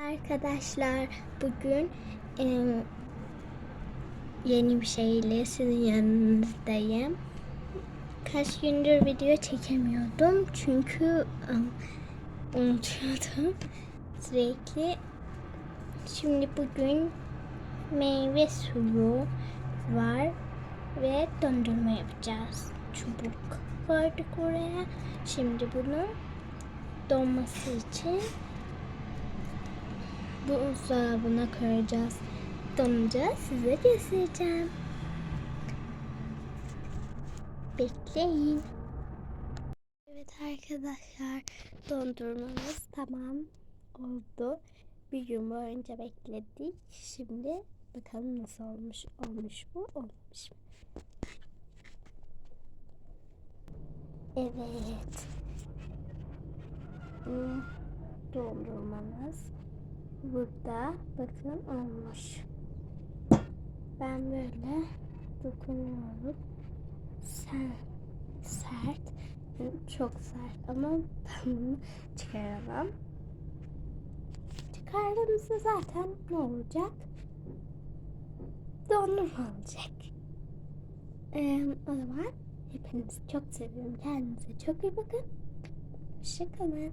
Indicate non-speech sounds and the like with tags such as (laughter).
Arkadaşlar bugün em, yeni bir şeyle sizin yanınızdayım. Kaç gündür video çekemiyordum çünkü em, unutuyordum (laughs) sürekli. Şimdi bugün meyve suyu var ve dondurma yapacağız. Çubuk koyduk oraya. Şimdi bunu donması için buzdolabına koyacağız. Donunca size göstereceğim. Bekleyin. Evet arkadaşlar dondurmamız tamam oldu. Bir gün boyunca bekledik. Şimdi bakalım nasıl olmuş. Olmuş mu? Olmamış mı? Evet. Dondurmamız burada bakın olmuş. Ben böyle dokunuyorum. Sen sert, çok sert ama ben bunu çıkaramam. Çıkardığımızda zaten ne olacak? Dondurma olacak. Ee, o zaman hepinizi çok seviyorum. Kendinize çok iyi bakın. Hoşçakalın.